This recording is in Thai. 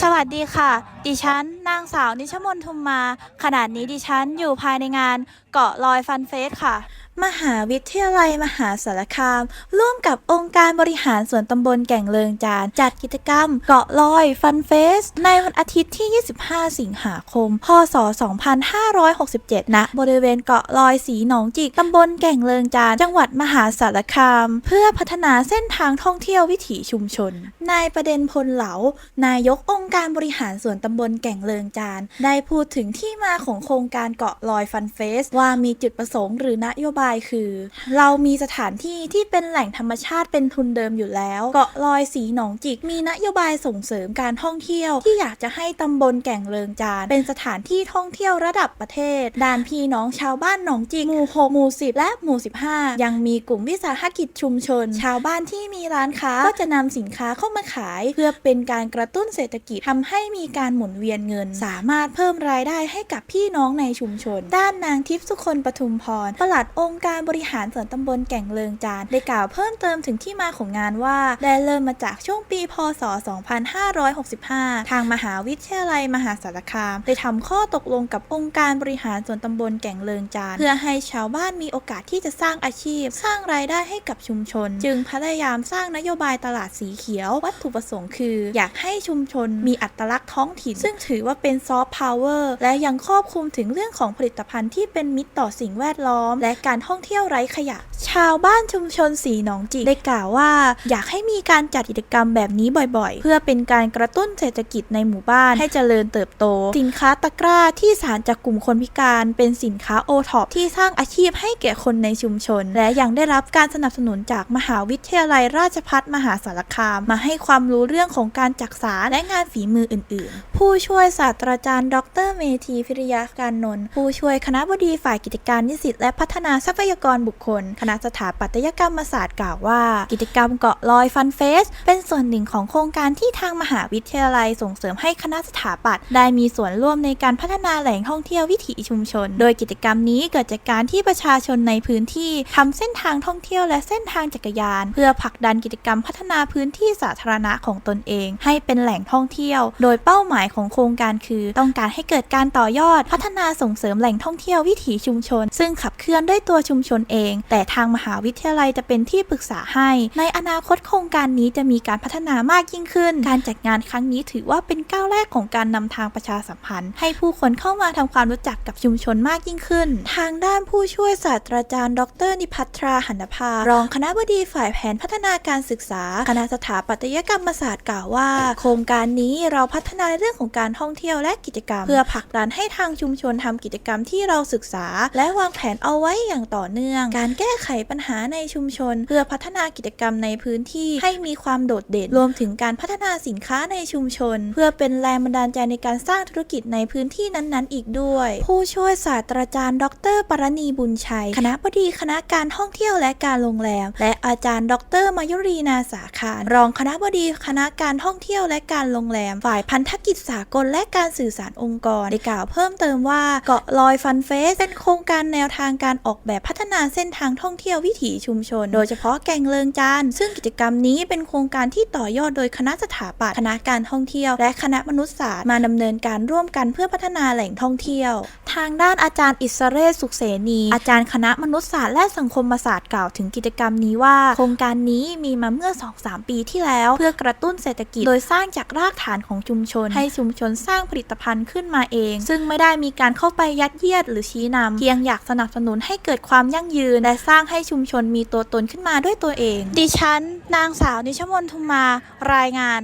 สวัสดีค่ะ ดิฉัน นางสาวนิชมนทุมมา ขณะนี้ดิฉันอยู่ภายในงานเกาะลอยฟันเฟสค่ะ มหาวิทยาลัยมหาสารคาม ร่วมกับองค์การบริหารส่วนตำบลแก่งเลิงจาน จัดกิจกรรม เกาะลอยฟันเฟส ในวันอาทิตย์ที่ 25 สิงหาคม พศ 2567 ณ บริเวณเกาะลอยสีหนองจิก ตำบลแก่งเลิงจาน จังหวัดมหาสารคาม เพื่อพัฒนาเส้นทางท่องเที่ยววิถีชุมชน นายประเด็นพลเหลา นายกองค์การบริหารส่วนตำบลแก่งเลิงจาน ได้พูดถึงที่มาของโครงการเกาะลอยฟันเฟส ว่ามีจุดประสงค์หรือนโยบายคือ เรามีสถานที่ที่เป็นแหล่งธรรมชาติเป็นทุนเดิมอยู่แล้ว เกาะลอยสีหนองจิกมีนโยบายส่งเสริมการท่องเที่ยว ที่อยากจะให้ตำบลแก่งเลิงจาน เป็นสถานที่ท่องเที่ยวระดับประเทศด้านพี่น้องชาวบ้านหนองจิกหมู่6หมู่10และหมู่15ยังมีกลุ่มวิสาหกิจชุมชน ชาวบ้านที่มีร้านค้าก็จะนำสินค้าเข้ามาขาย เพื่อเป็นการกระตุ้นเศรษฐกิจทำให้มีการหมุนเวียนเงิน สามารถเพิ่มรายได้ให้กับพี่น้องในชุมชน ด้านนางทิพย์สุคนปทุมพรปลัดององค์การบริหารส่วนตำบลแก่งเลิงจานได้กล่าวเพิ่มเติมถึงที่มาของงานว่า ได้เริ่มมาจากช่วงปี พศ 2565 ทางมหาวิทยาลัยมหาสารคาม ได้ทำข้อตกลงกับองค์การบริหารส่วนตำบลแก่งเลิงจานเพื่อให้ชาวบ้านมีโอกาสที่จะสร้างอาชีพ สร้างรายได้ให้กับชุมชน จึงพยายามสร้างนโยบายตลาดสีเขียว วัตถุประสงค์คือ อยากให้ชุมชนมีอัตลักษณ์ท้องถิ่น ซึ่งถือว่าเป็นซอฟต์พาวเวอร์และยังครอบคลุมถึงเรื่องของผลิตภัณฑ์ที่เป็นมิตรต่อสิ่งแวดล้อม และการท่องเที่ยวไร้ขยะ ชาวบ้านชุมชนสีหนองจิกได้กล่าวว่า อยากให้มีการจัดกิจกรรมแบบนี้บ่อยๆ เพื่อเป็นการกระตุ้นเศรษฐกิจในหมู่บ้านให้เจริญเติบโต สินค้าตะกร้าที่สารจากกลุ่มคนพิการเป็นสินค้าโอท็อปที่สร้างอาชีพให้แก่คนในชุมชน และยังได้รับการสนับสนุนจากมหาวิทยาลัยราชภัฏมหาสารคาม มาให้ความรู้เรื่องของการจักษาและงานฝีมืออื่นๆ ผู้ช่วยศาสตราจารย์ ดร เมธีพิริยาการนนท์ผู้ช่วยคณะบดีฝ่ายกิจการนิสิตและพัฒนาทรัพยากรบุคคล คณะสถาปัตยกรรมศาสตร์กล่าวว่า กิจกรรมเกาะลอยฟันเฟส เป็นส่วนหนึ่งของโครงการที่ทางมหาวิทยาลัยส่งเสริมให้คณะสถาปัตย์ได้มีส่วนร่วมในการพัฒนาแหล่งท่องเที่ยววิถีชุมชน โดยกิจกรรมนี้เกิดจากการที่ประชาชนในพื้นที่ทำเส้นทางท่องเที่ยวและเส้นทางจักรยาน เพื่อผลักดันกิจกรรมพัฒนาพื้นที่สาธารณะของตนเอง ให้เป็นแหล่งท่องเที่ยว โดยเป้าหมายของโครงการคือ ต้องการให้เกิดการต่อยอด พัฒนาส่งเสริมแหล่งท่องเที่ยววิถีชุมชน ซึ่งขับเคลื่อนด้วยตัวชุมชนเอง แต่ทางมหาวิทยาลัยจะเป็นที่ปรึกษาให้ ในอนาคตโครงการนี้จะมีการพัฒนามากยิ่งขึ้น การจัดงานครั้งนี้ถือว่าเป็นก้าวแรกของการนำทางประชาสัมพันธ์ ให้ผู้คนเข้ามาทำความรู้จักกับชุมชนมากยิ่งขึ้น ทางด้านผู้ช่วยศาสตราจารย์ ดร นิพัทราหันภารองคณะบดีฝ่ายแผนพัฒนาการศึกษา คณะสถาปัตยกรรมศาสตร์กล่าวว่า โครงการนี้เราพัฒนาเรื่องของการท่องเที่ยวและกิจกรรม เพื่อผลักดันให้ทางชุมชนทำกิจกรรมที่เราศึกษา และวางแผนเอาไว้อย่างต่อเนื่อง การแก้ไขปัญหาในชุมชน เพื่อพัฒนากิจกรรมในพื้นที่ให้มีความโดดเด่น รวมถึงการพัฒนาสินค้าในชุมชน เพื่อเป็นแรงบันดาลใจในการสร้างธุรกิจในพื้นที่นั้นๆ อีกด้วย ผู้ช่วยศาสตราจารย์ ดร ปรณีบุญชัย คณะบดีคณะการท่องเที่ยวและการโรงแรม และอาจารย์ ดรมายุรีนาสาคาร รองคณะบดีคณะการท่องเที่ยวและการโรงแรม ฝ่ายพันธกิจสากลและการสื่อสารองค์กร ได้กล่าวเพิ่มเติมว่าเกาะลอยฟันเฟสเป็นโครงการแนวทางการออกแบบพัฒนาเส้นทางท่องเที่ยววิถีชุมชน โดยเฉพาะแก่งเลิงจาน ซึ่งกิจกรรมนี้เป็นโครงการที่ต่อยอดโดยคณะสถาปัตย์คณะการท่องเที่ยว และคณะมนุษยศาสตร์มาดำเนินการร่วมกันเพื่อพัฒนาแหล่งท่องเที่ยว ทางด้านอาจารย์อิสเรศสุขเสนีอาจารย์คณะมนุษยศาสตร์และสังคมศาสตร์กล่าวถึงกิจกรรมนี้ว่า โครงการนี้มีมาเมื่อ 2-3 ปีที่แล้ว เพื่อกระตุ้นเศรษฐกิจ โดยสร้างจากรากฐานของชุมชน ให้ชุมชนสร้างผลิตภัณฑ์ขึ้นมาเอง ซึ่งไม่ได้มีการเข้าไปยัดเยียดหรือชี้นำเพียงอยากสนับสนุนให้เกิดความยั่งยืน และสร้างให้ชุมชนมีตัวตนขึ้นมาด้วยตัวเอง ดิฉัน นางสาวนิชมนทุมมารายงาน